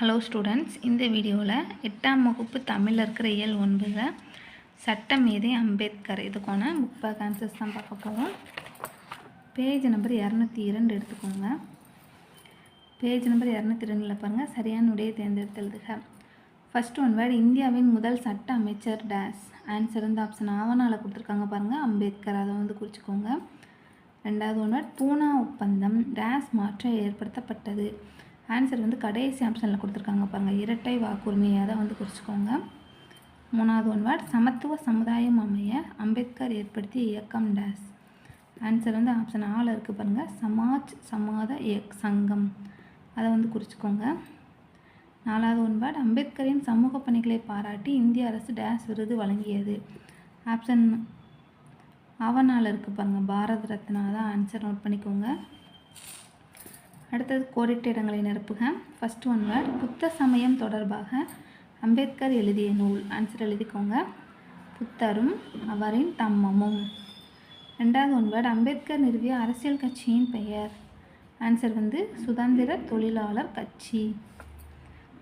Hello students இந்த வீடியோவில் எட்டாம் வகுப்பு தமிழில் இருக்கிற இயல் ஒன்பதில் சட்டமேதை அம்பேத்கர்? இதுக்கான புக் பேக் ஆன்சர்ஸ் தான் பார்க்க போகிறோம் பேஜ் நம்பர் இரநூத்தி இரண்டு எடுத்துக்கோங்க. பேஜ் நம்பர் இரநூத்தி ரெண்டில் பாருங்கள் சரியான உடைய தேர்ந்தெடுத்து எழுதுக. ஃபர்ஸ்ட் ஒன் வேர்டு இந்தியாவின் முதல் சட்ட அமைச்சர் டேஸ் ஆன்சர் வந்து ஆப்ஷன் ஆவணால் கொடுத்துருக்காங்க பாருங்கள் அம்பேத்கர். அதை வந்து குறிச்சிக்கோங்க. ரெண்டாவது ஒன் வேர்ட் பூனா ஒப்பந்தம். டேஸ் மாற்றம் ஏற்படுத்தப்பட்டது. ஆன்சர் வந்து கடைசி ஆப்ஷனில் கொடுத்துருக்காங்க பாருங்கள் இரட்டை வாக்குரிமை அதை வந்து குறிச்சிக்கோங்க. மூணாவது ஒன் வேர்ட் சமத்துவ சமுதாயம் அமைய அம்பேத்கர் ஏற்படுத்திய இயக்கம் டேஸ் ஆன்சர் வந்து ஆப்ஷன் ஆள் இருக்குது பாருங்கள் சமாஜ் சமாத இயக் சங்கம். அதை வந்து குறிச்சிக்கோங்க. நாலாவது ஒன் வேர்ட் அம்பேத்கரின் சமூக பணிகளை பாராட்டி இந்திய அரசு டேஸ் விருது வழங்கியது. ஆப்ஷன் அவனால் இருக்குது பாருங்கள் பாரத ரத்னா தான் ஆன்சர் நோட் பண்ணிக்கோங்க. அடுத்தது கோரிட்ட இடங்களை நிரப்புக. ஃபஸ்ட் ஒன் வேர்ட் புத்த சமயம் தொடர்பாக அம்பேத்கர் எழுதிய நூல். ஆன்சர் எழுதிக்கோங்க. புத்தரும் அவரின் தம்மமும். ரெண்டாவது ஒன் வேர்ட் அம்பேத்கர் நிறுவிய அரசியல் கட்சியின் பெயர். ஆன்சர் வந்து சுதந்திர தொழிலாளர் கட்சி.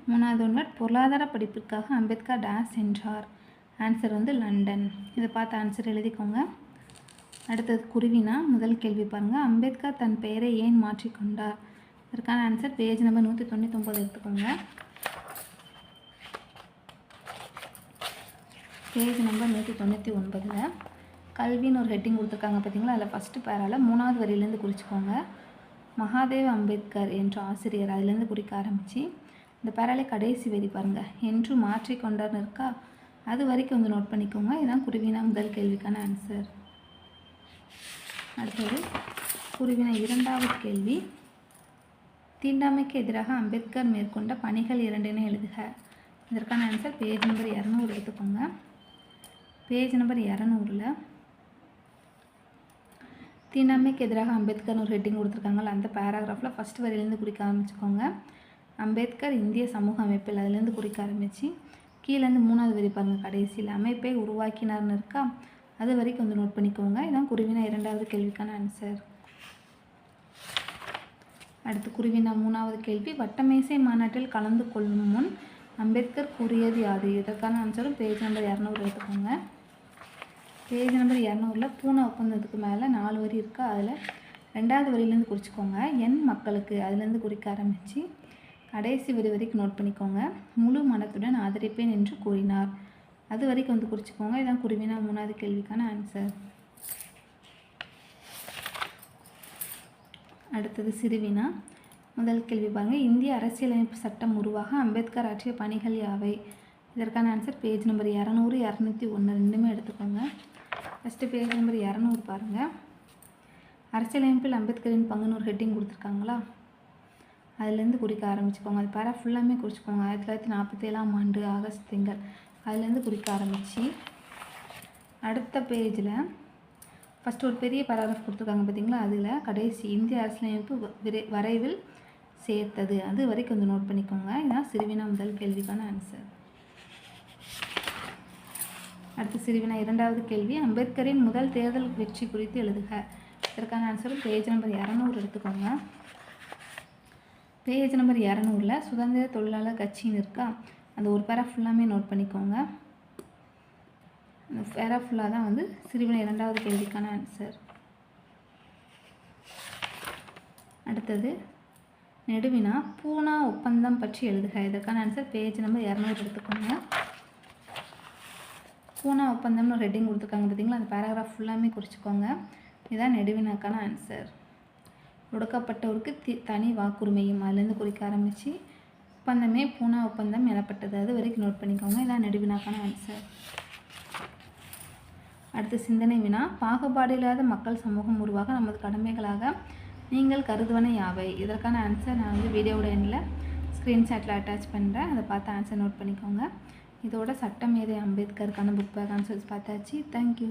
மூணாவது ஒன் வேர்ட் பொருளாதார படிப்பிற்காக அம்பேத்கர் டேஸ் சென்றார். ஆன்சர் வந்து லண்டன். இதை பார்த்து ஆன்சர் எழுதிக்கோங்க. அடுத்தது குருவினா முதல் கேள்வி பாருங்கள் அம்பேத்கர் தன் பெயரை ஏன் மாற்றிக்கொண்டார்? இதற்கான ஆன்சர் பேஜ் நம்பர் நூற்றி தொண்ணூத்தொம்பது எடுத்துக்கோங்க. பேஜ் நம்பர் நூற்றி தொண்ணூற்றி ஒன்பதில் கல்வின்னு ஒரு ஹெட்டிங் கொடுத்துருக்காங்க பார்த்தீங்களா அதில் ஃபஸ்ட்டு பேரால் மூணாவது வரியிலேருந்து குறிச்சிக்கோங்க. மகாதேவ் அம்பேத்கர் என்ற ஆசிரியர் அதுலேருந்து குறிக்க ஆரம்பித்து இந்த பேராலே கடைசி வரி பாருங்கள் என்று மாற்றிக்கொண்டார்னு இருக்கா அது வரைக்கும் வந்து நோட் பண்ணிக்கோங்க. இதுதான் குருவினா முதல் கேள்விக்கான ஆன்சர் அடுத்தது குருவினா இரண்டாவது கேள்வி. தீண்டாமைக்கு எதிராக அம்பேத்கர் மேற்கொண்ட பணிகள் இரண்டினை எழுதுக. இதற்கான ஆன்சர் பேஜ் நம்பர் இரநூறு எடுத்துக்கோங்க. பேஜ் நம்பர் இரநூறில் தீண்டாமைக்கு எதிராக அம்பேத்கர் ஒரு ஹெட்டிங் கொடுத்துருக்காங்கல்ல அந்த பேராகிராஃபில் ஃபஸ்ட் வரியிலேருந்து குறிக்க ஆரம்பிச்சுக்கோங்க. அம்பேத்கர் இந்திய சமூக அமைப்பில் அதுலேருந்து குறிக்க ஆரம்பித்து கீழேருந்து மூணாவது வரி பாருங்கள் கடைசியில். அமைப்பை உருவாக்கினார்னு இருக்கா? அது வரைக்கும் வந்து நோட் பண்ணிக்கோங்க. இதான் குருவினா இரண்டாவது கேள்விக்கான ஆன்சர் அடுத்து குருவினா மூணாவது கேள்வி வட்டமேசை மாநாட்டில் கலந்து கொள்ளும் முன் அம்பேத்கர் கூறியது யாது? இதற்கான ஆன்சரும் பேஜ் நம்பர் இரநூறு எடுத்துக்கோங்க. பேஜ் நம்பர் இரநூறில் பூனை ஒப்பந்தத்துக்கு மேலே நாலு வரி இருக்கா. அதில் ரெண்டாவது வரியிலேருந்து குறிச்சிக்கோங்க. என் மக்களுக்கு அதுலேருந்து குறிக்க ஆரம்பித்து கடைசி வரி வரைக்கும் நோட் பண்ணிக்கோங்க. முழு மனத்துடன் ஆதரிப்பேன் என்று கூறினார். அது வரைக்கும் வந்து குறிச்சிக்கோங்க. இதான் குருவினா மூணாவது கேள்விக்கான ஆன்சர் அடுத்தது சிறுவினா. முதல் கேள்வி பாருங்கள் இந்திய அரசியலமைப்பு சட்டம் உருவாக அம்பேத்கர் ஆற்றிய பணிகள் யாவை? இதற்கான ஆன்சர் பேஜ் நம்பர் இரநூறு இரநூத்தி ஒன்று ரெண்டுமே எடுத்துக்கோங்க. ஃபஸ்ட்டு பேஜ் நம்பர் இரநூறு பாருங்கள் அரசியலமைப்பில் அம்பேத்கரின் பங்குன்னு ஒரு ஹெட்டிங் கொடுத்துருக்காங்களா? அதுலேருந்து குறிக்க ஆரம்பிச்சுக்கோங்க. அது பேரா ஃபுல்லாமே குறிச்சிக்கோங்க. ஆயிரத்தி தொள்ளாயிரத்தி நாற்பத்தேழாம் ஆண்டு ஆகஸ்ட் திங்கள். அதுலேருந்து குறிக்க ஆரம்பித்து அடுத்த பேஜில் ஃபஸ்ட்டு ஒரு பெரிய பேராகிராஃப் கொடுத்துருக்காங்க பார்த்தீங்களா அதில் கடைசி இந்திய அரசியலமைப்பு விரை வரைவில் சேர்த்தது. அது வரைக்கும் கொஞ்சம் நோட் பண்ணிக்கோங்க. ஏன்னா சிறுவினா முதல் கேள்விக்கான ஆன்சர் அடுத்து சிறுவினா இரண்டாவது கேள்வி. அம்பேத்கரின் முதல் தேர்தல் வெற்றி குறித்து எழுதுக. இதற்கான ஆன்சரும் பேஜ் நம்பர் இரநூறு எடுத்துக்கோங்க. பேஜ் நம்பர் இரநூறில் சுதந்திர தொழிலாளர் கட்சின்னு இருக்கா அந்த ஒரு பேரா ஃபுல்லாமே நோட் பண்ணிக்கோங்க. இந்த பேரா ஃபுல்லாக தான் வந்து சிறுவினை இரண்டாவது கேள்விக்கான ஆன்சர் அடுத்தது நெடுவினா பூனா ஒப்பந்தம் பற்றி எழுதுக. இதற்கான ஆன்சர் பேஜ் நம்பர் இரநூறு எடுத்துக்கோங்க. பூனா ஒப்பந்தம்னு ஒரு ஹெட்டிங் கொடுத்துருக்காங்க பார்த்தீங்களா அந்த பேராகிராஃப் ஃபுல்லாமே குறிச்சிக்கோங்க. இதுதான் நெடுவினாக்கான ஆன்சர் ஒடுக்கப்பட்டவருக்கு தி தனி வாக்குரிமையும் அதுலேருந்து குறிக்க ஆரம்பித்து ஒப்பந்தமே பூனா ஒப்பந்தம் எனப்பட்டது. அது வரைக்கும் நோட் பண்ணிக்கோங்க. இதான் நெடுவினாக்கான ஆன்சர் அடுத்த சிந்தனை வினா பாகுபாடு இல்லாத மக்கள் சமூகம் உருவாக நமது கடமைகளாக நீங்கள் கருதுவன யாவை? இதற்கான ஆன்சர் நான் வந்து வீடியோவோட எண்ணில் ஸ்க்ரீன்ஷாட்டில் அட்டாச் பண்ணுறேன் அதை பார்த்து ஆன்சர் நோட் பண்ணிக்கோங்க. இதோட சட்டம் ஏதை அம்பேத்கருக்கான புக் பேக் ஆன்சர்ஸ் பார்த்தாச்சு. Thank you